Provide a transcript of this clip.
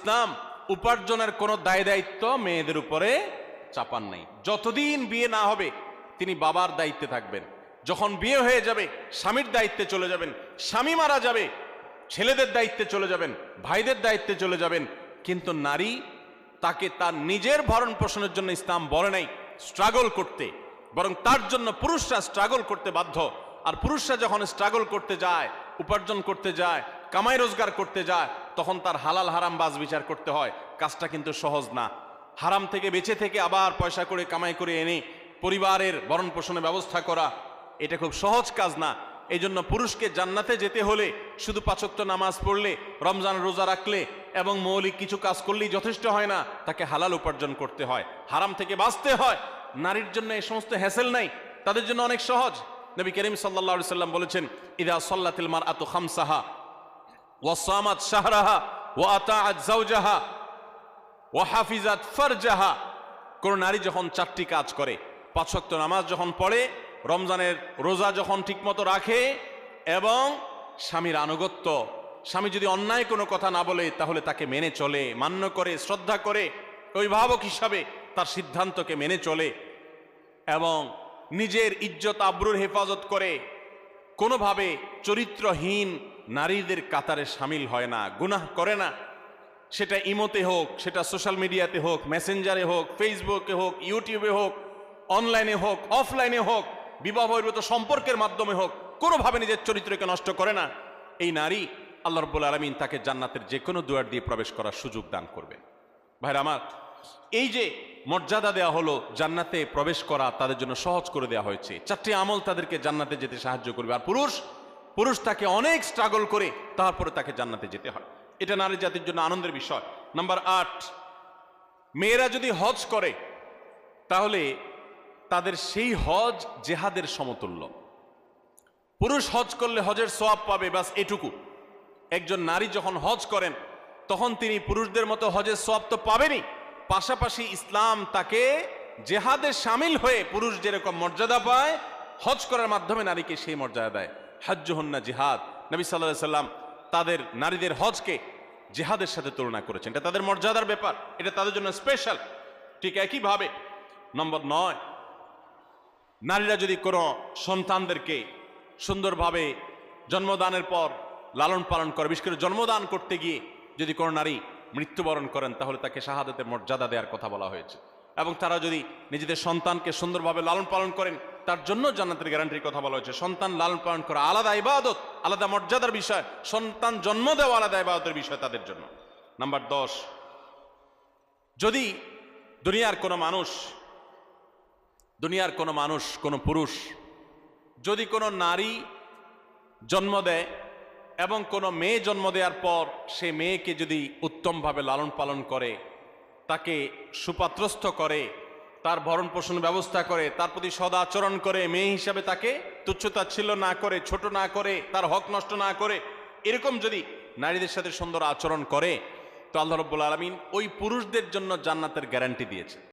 ইসলাম উপার্জনের কোনো দায় দায়িত্ব মেয়েদের উপরে চাপান নাই। যতদিন বিয়ে না হবে, তিনি বাবার দায়িত্বে থাকবেন। যখন বিয়ে হয়ে যাবে, স্বামীর দায়িত্বে চলে যাবেন, স্বামী মারা যাবে, ছেলেদের দায়িত্বে চলে যাবেন, ভাইদের দায়িত্বে চলে যাবেন। কিন্তু নারী তাকে তার নিজের ভরণ পোষণের জন্য ইসলাম বলে নাই স্ট্রাগল করতে। বরং তার জন্য পুরুষরা স্ট্রাগল করতে বাধ্য। আর পুরুষরা যখন স্ট্রাগল করতে যায়, উপার্জন করতে যায় কামাই রোজগার করতে যায়, তখন তার হালাল হারাম বাজ বিচার করতে হয়। কাজটা কিন্তু সহজ না। হারাম থেকে বেঁচে থেকে আবার পয়সা করে কামাই করে এনে পরিবারের ভরণ পোষণের ব্যবস্থা করা, এটা খুব সহজ কাজ না। এই জন্য পুরুষকে জান্নাতে যেতে হলে শুধু পাচক্ত নামাজ পড়লে, রমজান রোজা রাখলে এবং মৌলিক কিছু কাজ করলেই যথেষ্ট হয় না, তাকে হালাল উপার্জন করতে হয়। হারাম থেকে বাঁচতে হয়। নারীর জন্য এই সমস্ত হ্যাসেল নাই, তাদের জন্য অনেক সহজ। নবী করিম সাল্লা সাল্লাম বলেছেন, ইদা সাল্লাতিল মার আতু খামসাহা। ওয়াসামাত শাহরাহা ওয়া আতাআত জাওজাহা ওয়া হাফিজাত ফারজাহা কোন নারী যখন চারটি কাজ করে পাঁচ ওয়াক্ত নামাজ যখন পড়ে, রমজানের রোজা যখন ঠিকমতো রাখে এবং স্বামীর আনুগত্য, স্বামী যদি অন্যায় কোনো কথা না বলে তাহলে তাকে মেনে চলে, মান্য করে, শ্রদ্ধা করে অভিভাবক হিসাবে তার সিদ্ধান্তকে মেনে চলে এবং নিজের ইজ্জত, আব্রুর হেফাজত করে কোনোভাবে চরিত্রহীন নারীদের কাতারে সামিল হয় না, গুনাহ করে না। সেটা ইমোতে হোক, সেটা সোশ্যাল মিডিয়াতে হোক, মেসেঞ্জারে হোক, ফেসবুকে হোক, ইউটিউবে হোক, অনলাইনে হোক, অফলাইনে হোক বিবাহ বহির্ভূত সম্পর্কের মাধ্যমে হোক, কোনোভাবে নিজের চরিত্রকে নষ্ট করে না। এই নারী আল্লাহ রব্বুল আলমিন তাকে জান্নাতের যে কোনো দুয়ার দিয়ে প্রবেশ করার সুযোগ দান করবে ভাইরা আমার, এই যে মর্যাদা দেওয়া হলো জান্নাতে প্রবেশ করা তাদের জন্য সহজ করে দেওয়া হয়েছে। চারটি আমল তাদেরকে জান্নাতে যেতে সাহায্য করবে। আর পুরুষ পুরুষ তাকে অনেক স্ট্রাগল করে তারপরে তাকে জান্নাতে যেতে হয়। এটা নারী জাতির জন্য আনন্দের বিষয়। নাম্বার আট, মেয়েরা যদি হজ করে, তাহলে তাদের সেই হজ জেহাদের সমতুল্য। পুরুষ হজ করলে হজের সোয়াব পাবে বাস এটুকু। একজন নারী যখন হজ করেন, তখন তিনি পুরুষদের মতো হজের সোয়াব তো পাবেনই। পাশাপাশি ইসলাম তাকে জেহাদে সামিল হয়ে পুরুষ যেরকম মর্যাদা পায়, হজ করার মাধ্যমে নারীকে সেই মর্যাদা দেয়। হজ্জহন্না জিহাদ। নবী সাল্লাহ সাল্লাম তাদের নারীদের হজকে জেহাদের সাথে তুলনা করেছেন। এটা তাদের মর্যাদার ব্যাপার, এটা তাদের জন্য স্পেশাল ঠিক একইভাবে, নম্বর নয়, নারীরা যদি কোনো সন্তানদেরকে সুন্দরভাবে জন্মদানের পর লালন পালন করে, বিশেষ করে জন্মদান করতে গিয়ে যদি কোনো নারী মৃত্যুবরণ করেন, তাহলে তাকে শাহাদাতের মর্যাদা দেওয়ার কথা বলা হয়েছে। এবং তারা যদি নিজেদের সন্তানকে সুন্দরভাবে লালন পালন করেন তার জন্য জান্নাতের গ্যারান্টির কথা বলা হয়েছে। সন্তান লালন পালন করা আলাদা ইবাদত, আলাদা মর্যাদার বিষয়। সন্তান জন্ম দেওয়া আলাদা ইবাদতের বিষয় তাদের জন্য। নাম্বার দশ, যদি দুনিয়ার কোনো মানুষ, দুনিয়ার কোনো মানুষ, কোনো পুরুষ, যদি কোনো নারী জন্ম দেয় এবং কোনো মেয়ে জন্ম দেওয়ার পর সে মেয়েকে যদি উত্তমভাবে লালন পালন করে, তাকে সুপাত্রস্থ করে তার ভরণ পোষণ ব্যবস্থা করে, তার প্রতি সদাচরণ করে, মেয়ে হিসাবে তাকে তুচ্ছতাচ্ছিল্য না করে, ছোট না করে, তার হক নষ্ট না করে, এরকম যদি নারীদের সাথে সুন্দর আচরণ করে, তো আল্লাহ রব্বুল আলমিন ওই পুরুষদের জন্য জান্নাতের গ্যারান্টি দিয়েছে